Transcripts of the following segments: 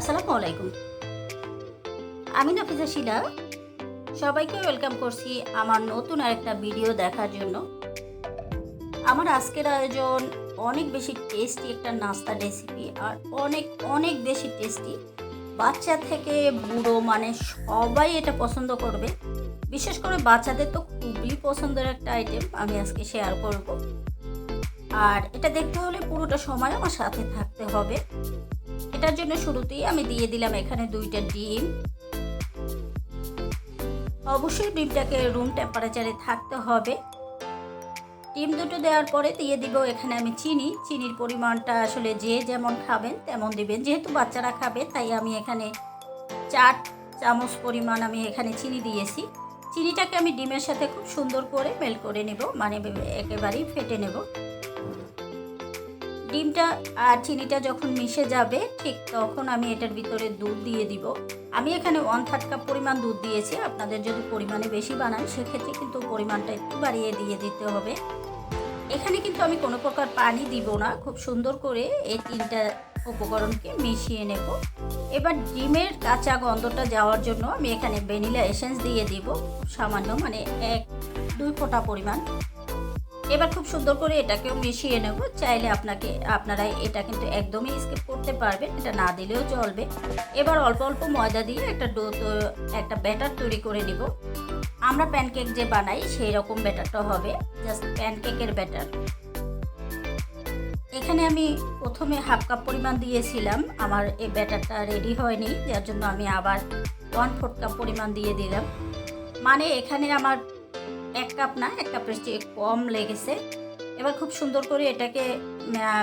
আসসালামু আলাইকুম। আমি নাফিজা শিলা। সবাইকে ওয়েলকাম করছি আমার নতুন আরেকটা ভিডিও দেখার জন্য। আমার আজকের আয়োজন অনেক বেশি টেস্টি একটা নাস্তা রেসিপি আর অনেক অনেক বেশি টেস্টি। বাচ্চা থেকে বুড়ো মানে সবাই এটা পছন্দ করবে। বিশেষ করে বাচ্চাদের তো খুবই পছন্দের একটা আইটেম আমি আজকে শেয়ার করব। আর এটা দেখতে হলে পুরোটা সময় আমার সাথে থাকতে হবে। এটার জন্য শুরুতেই আমি দিয়ে দিলাম এখানে দুইটা ডিম। অবশ্যই ডিমটাকে রুম টেম্পারেচারে থাকতে হবে। ডিম দুটো দেওয়ার পরে দিয়ে দিব এখানে আমি চিনি। চিনির পরিমাণটা আসলে যে যেমন খাবেন তেমন দিবেন। যেহেতু বাচ্চারা খাবে, তাই আমি এখানে চার চামচ পরিমাণ আমি এখানে চিনি দিয়েছি। চিনিটাকে আমি ডিমের সাথে খুব সুন্দর করে মেল করে নেব। মানে একেবারেই ফেটে নেব। ডিমটা আর চিনিটা যখন মিশে যাবে, ঠিক তখন আমি এটার ভিতরে দুধ দিয়ে দিব। আমি এখানে ওয়ান থার্ড কাপ পরিমাণ দুধ দিয়েছি। আপনাদের যদি পরিমাণে বেশি বানান, সেক্ষেত্রে কিন্তু পরিমাণটা একটু বাড়িয়ে দিয়ে দিতে হবে। এখানে কিন্তু আমি কোনো প্রকার পানি দিব না। খুব সুন্দর করে এই তিনটা উপকরণকে মিশিয়ে নেব। এবার ডিমের কাঁচা গন্ধটা যাওয়ার জন্য আমি এখানে ভ্যানিলা এসেন্স দিয়ে দিব। সামান্য মানে এক, দুই ফোঁটা পরিমাণ। এবার খুব সুন্দর করে এটাকেও মিশিয়ে নেব। চাইলে আপনাকে, আপনারা এটা কিন্তু একদমই স্কিপ করতে পারবেন, এটা না দিলেও চলবে। এবার অল্প অল্প ময়দা দিয়ে একটা ডো একটা ব্যাটার তৈরি করে নিব। আমরা প্যানকেক যে বানাই, সেই রকম ব্যাটারটা হবে জাস্ট প্যানকেকের ব্যাটার। এখানে আমি প্রথমে হাফ কাপ পরিমাণ দিয়েছিলাম, আমার এই ব্যাটারটা রেডি হয়নি, যার জন্য আমি আবার ওয়ান ফোর্থ কাপ পরিমাণ দিয়ে দিলাম। মানে এখানে আমার এক কাপ না, এক কাপের চেয়ে কম লেগেছে। এবার খুব সুন্দর করে এটাকে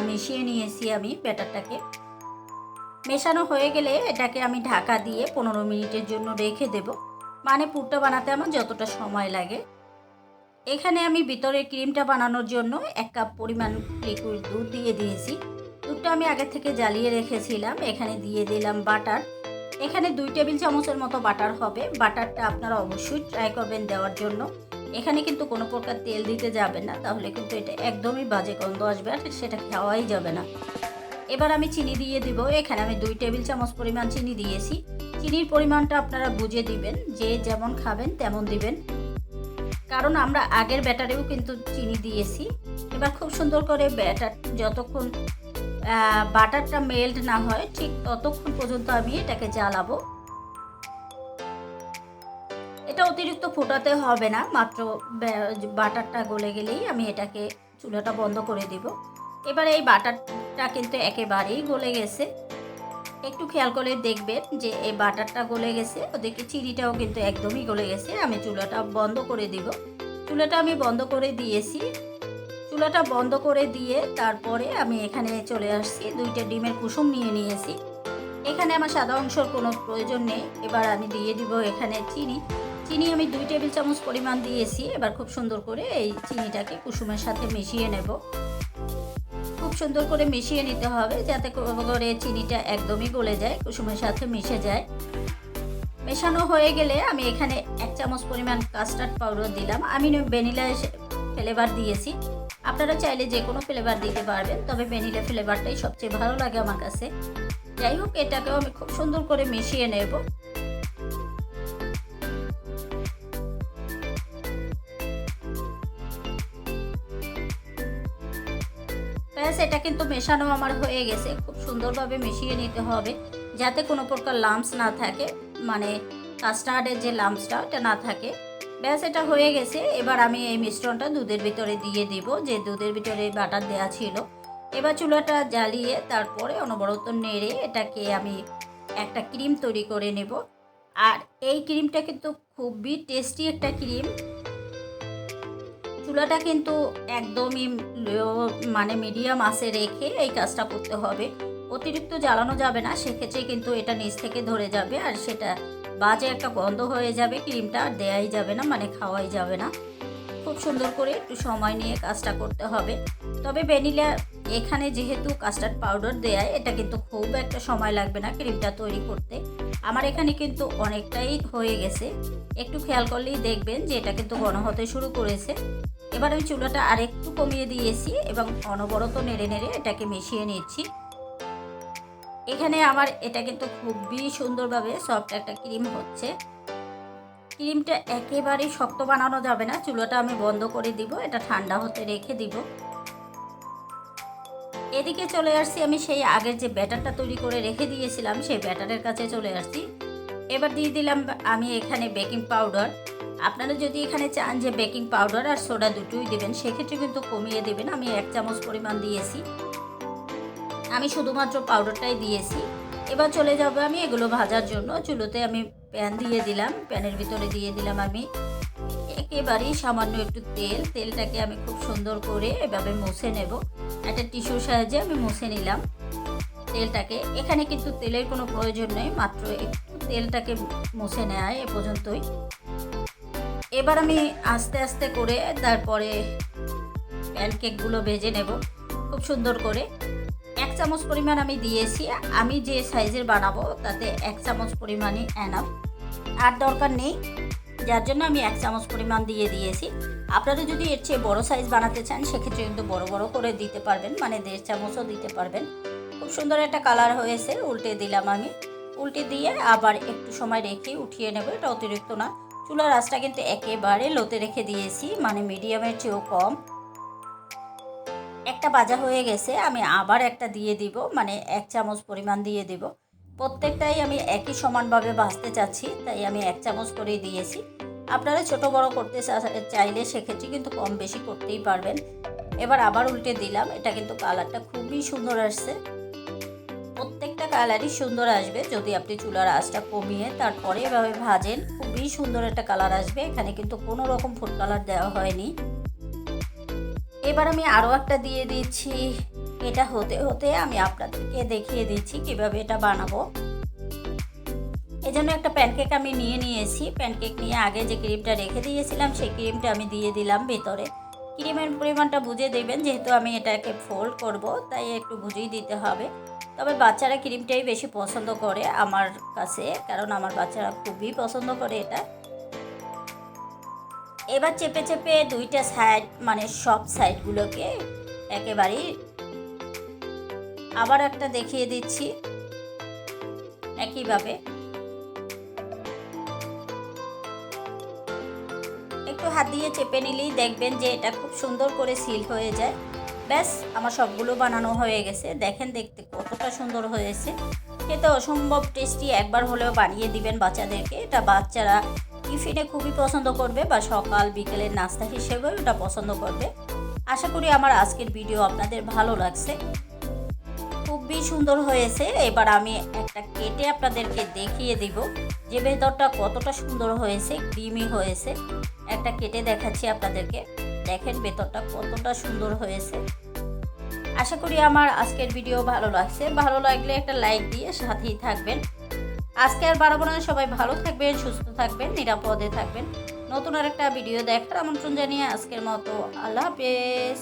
মিশিয়ে নিয়েছি আমি ব্যাটারটাকে। মেশানো হয়ে গেলে এটাকে আমি ঢাকা দিয়ে পনেরো মিনিটের জন্য রেখে দেব। মানে পুরটা বানাতে আমার যতটা সময় লাগে। এখানে আমি ভিতরে ক্রিমটা বানানোর জন্য এক কাপ পরিমাণ লিকুইড দুধ দিয়ে দিয়েছি। দুধটা আমি আগে থেকে জ্বালিয়ে রেখেছিলাম, এখানে দিয়ে দিলাম বাটার। এখানে দুই টেবিল চামচের মতো বাটার হবে। বাটারটা আপনারা অবশ্যই ট্রাই করবেন দেওয়ার জন্য। এখানে কিন্তু কোনো প্রকার তেল দিতে যাবে না, তাহলে কিন্তু এটা একদমই বাজে গন্ধ আসবে আর সেটা খাওয়াই যাবে না। এবার আমি চিনি দিয়ে দিব, এখানে আমি দুই টেবিল চামচ পরিমাণ চিনি দিয়েছি। চিনির পরিমাণটা আপনারা বুঝে দিবেন, যে যেমন খাবেন তেমন দিবেন। কারণ আমরা আগের ব্যাটারেও কিন্তু চিনি দিয়েছি। এবার খুব সুন্দর করে ব্যাটার যতক্ষণ বাটারটা মেল্ট না হয়, ঠিক ততক্ষণ পর্যন্ত আমি এটাকে জ্বালাবো। এটা অতিরিক্ত ফোটাতে হবে না, মাত্র বাটারটা গলে গেলেই আমি এটাকে চুলাটা বন্ধ করে দিব। এবার এই বাটারটা কিন্তু একেবারেই গলে গেছে। একটু খেয়াল করে দেখবেন যে এই বাটারটা গলে গেছে ওদেরকে চিনিটাও কিন্তু একদমই গলে গেছে, আমি চুলাটা বন্ধ করে দিব। চুলাটা আমি বন্ধ করে দিয়েছি। চুলাটা বন্ধ করে দিয়ে তারপরে আমি এখানে চলে আসছি, দুইটা ডিমের কুসুম নিয়ে নিয়েছি। এখানে আমার সাদা অংশর কোনো প্রয়োজন নেই, এবার আমি দিয়ে দিব এখানে চিনি। চিনি আমি দুই টেবিল চামচ পরিমাণ দিয়েছি। এবার খুব সুন্দর করে এই চিনিটাকে কুসুমের সাথে মিশিয়ে নেব। খুব সুন্দর করে মিশিয়ে নিতে হবে যাতে করে চিনিটা একদমই গলে যায়, কুসুমের সাথে মিশে যায়। মেশানো হয়ে গেলে আমি এখানে এক চামচ পরিমাণ কাস্টার্ড পাউডার দিলাম। আমি ভ্যানিলা ফ্লেভার দিয়েছি। আপনারা চাইলে যে কোনো ফ্লেভার দিতে পারবেন, তবে ভ্যানিলা ফ্লেভারটাই সবচেয়ে ভালো লাগে আমার কাছে। যাই হোক, এটাকেও আমি খুব সুন্দর করে মিশিয়ে নেব। ব্যাস এটা কিন্তু মেশানো আমার হয়ে গেছে। খুব সুন্দরভাবে মিশিয়ে নিতে হবে, যাতে কোনো প্রকার লাম্পস না থাকে মানে কাস্টার্ডের যে লাম্পসটা এটা না থাকে। ব্যাস, এটা হয়ে গেছে। এবার আমি এই মিশ্রণটা দুধের ভিতরে দিয়ে দিব, যে দুধের ভিতরে বাটার দেওয়া ছিল। এবার চুলাটা জ্বালিয়ে তারপরে অনবরত নেড়ে এটাকে আমি একটা ক্রিম তৈরি করে নেব। আর এই ক্রিমটা কিন্তু খুবই টেস্টি একটা ক্রিম চুলাটা কিন্তু একদমই মানে মিডিয়াম আসে রেখে এই কাজটা করতে হবে। অতিরিক্ত জ্বালানো যাবে না, সেক্ষেত্রে কিন্তু এটা নিচ থেকে ধরে যাবে আর সেটা বাজে একটা গন্ধ হয়ে যাবে, ক্রিমটা আর দেয়াই যাবে না মানে খাওয়াই যাবে না। খুব সুন্দর করে একটু সময় নিয়ে কাজটা করতে হবে। তবে ভ্যানিলা এখানে যেহেতু কাস্টার্ড পাউডার দেয় এটা কিন্তু খুব একটা সময় লাগবে না ক্রিমটা তৈরি করতে। আমার এখানে কিন্তু অনেকটাই হয়ে গেছে। একটু খেয়াল করলেই দেখবেন যে এটা কিন্তু ঘন হতে শুরু করেছে। এবার আমি চুলাটা আরেকটু কমিয়ে দিয়েছি এবং অনবরত নেড়ে নেড়ে এটাকে মিশিয়ে নিচ্ছি। এখানে আমার এটা কিন্তু খুবই সুন্দরভাবে সফট একটা ক্রিম হচ্ছে। ক্রিমটা একেবারেই শক্ত বানানো যাবে না, চুলোটা আমি বন্ধ করে দিব, এটা ঠান্ডা হতে রেখে দিব। এদিকে চলে আসছি আমি সেই আগের যে ব্যাটারটা তৈরি করে রেখে দিয়েছিলাম, সেই ব্যাটারের কাছে চলে আসছি। এবার দিয়ে দিলাম আমি এখানে বেকিং পাউডার। আপনারা যদি এখানে চান যে বেকিং পাউডার আর সোডা দুটোই দেবেন, সেক্ষেত্রে কিন্তু কমিয়ে দেবেন। আমি এক চামচ পরিমাণ দিয়েছি। আমি শুধুমাত্র পাউডারটাই দিয়েছি। এবার চলে যাব আমি এগুলো ভাজার জন্য। চুলোতে আমি প্যান দিয়ে দিলাম। প্যানের ভিতরে দিয়ে দিলাম আমি একেবারেই সামান্য একটু তেল। তেলটাকে আমি খুব সুন্দর করে এভাবে মুছে নেব। একটা টিস্যুর সাহায্যে আমি মুছে নিলাম তেলটাকে। এখানে কিন্তু তেলের কোনো প্রয়োজন নেই, মাত্র একটু তেলটাকে মুছে নেয় এ পর্যন্তই। এবার আমি আস্তে আস্তে করে তারপরে প্যানকেকগুলো ভেজে নেব, খুব সুন্দর করে। এক চামচ পরিমাণ আমি দিয়েছি। আমি যে সাইজের বানাবো, তাতে এক চামচ পরিমাণই এনাফ আর দরকার নেই, যার জন্য আমি এক চামচ পরিমাণ দিয়ে দিয়েছি। আপনারা যদি এর চেয়ে বড়ো সাইজ বানাতে চান, সেক্ষেত্রে কিন্তু বড় বড় করে দিতে পারবেন মানে দেড় চামচও দিতে পারবেন। খুব সুন্দর একটা কালার হয়েছে, উল্টে দিলাম আমি। উল্টে দিয়ে আবার একটু সময় রেখে উঠিয়ে নেব, এটা অতিরিক্ত না। চুলার আঁচটা কিন্তু একেবারে লোতে রেখে দিয়েছি মানে মিডিয়ামের চেয়েও কম। একটা বাজা হয়ে গেছে, আমি আবার একটা দিয়ে দিব মানে এক চামচ পরিমাণ দিয়ে দিব। প্রত্যেকটাই আমি একই সমানভাবে ভাজতে চাচ্ছি, তাই আমি এক চামচ করেই দিয়েছি। আপনারা ছোট বড় করতে চাইলে সেক্ষেত্রে কিন্তু কম বেশি করতেই পারবেন। এবার আবার উল্টে দিলাম, এটা কিন্তু কালারটা খুবই সুন্দর আসছে। কালারই সুন্দর আসবে। যদি আপনি চুলার আঁচটা কমিয়ে তারপরে এভাবে ভাজেন, খুবই সুন্দর একটা কালার আসবে। এখানে কিন্তু কোনো রকম ফুড কালার দেওয়া হয়নি। এবার আমি আরও একটা দিয়ে দিচ্ছি। এটা হতে হতে আমি আপনাদেরকে দেখিয়ে দিচ্ছি কীভাবে এটা বানাবো। এজন্য একটা প্যানকেক আমি নিয়ে নিয়েছি। প্যানকেক নিয়ে আগে যে ক্রিমটা রেখে দিয়েছিলাম, সেই ক্রিমটা আমি দিয়ে দিলাম ভেতরে। ক্রিমের পরিমাণটা বুঝে দেবেন, যেহেতু আমি এটাকে ফোল্ড করব, তাই একটু বুঝেই দিতে হবে। তবে বাচ্চারা ক্রিমটাই বেশি পছন্দ করে আমার কাছে, কারণ আমার বাচ্চারা খুবই পছন্দ করে এটা। এবার চেপে চেপে দুইটা সাইড মানে সব সাইডগুলোকে একেবারেই আবার একটা দেখিয়ে দিচ্ছি একইভাবে। একটু হাত দিয়ে চেপে নিলেই দেখবেন যে এটা খুব সুন্দর করে সিল হয়ে যায়। ব্যাস, আমার সবগুলো বানানো হয়ে গেছে। দেখেন দেখতে কতটা সুন্দর হয়েছে। খেতে অসম্ভব টেস্টি একবার হলেও বানিয়ে দিবেন বাচ্চাদেরকে। এটা বাচ্চারা টিফিনে খুবই পছন্দ করবে বা সকাল বিকেলের নাস্তা হিসেবেও এটা পছন্দ করবে। আশা করি আমার আজকের ভিডিও আপনাদের ভালো লাগছে। খুবই সুন্দর হয়েছে। এবার আমি একটা কেটে আপনাদেরকে দেখিয়ে দিব যে ভেতরটা কতটা সুন্দর হয়েছে, ক্রিমি হয়েছে। একটা কেটে দেখাচ্ছি আপনাদেরকে। দেখেন ভেতরটা কতটা সুন্দর হয়েছে। আশা করি আমার আজকের ভিডিও ভালো লাগছে। ভালো লাগলে একটা লাইক দিয়ে সাথেই থাকবেন। আজকে আর বারো না, সবাই ভালো থাকবেন, সুস্থ থাকবেন, নিরাপদে থাকবেন। নতুন আর একটা ভিডিও দেখার আমন্ত্রণ জানিয়ে আজকের মতো আল্লাহ হাফেজ।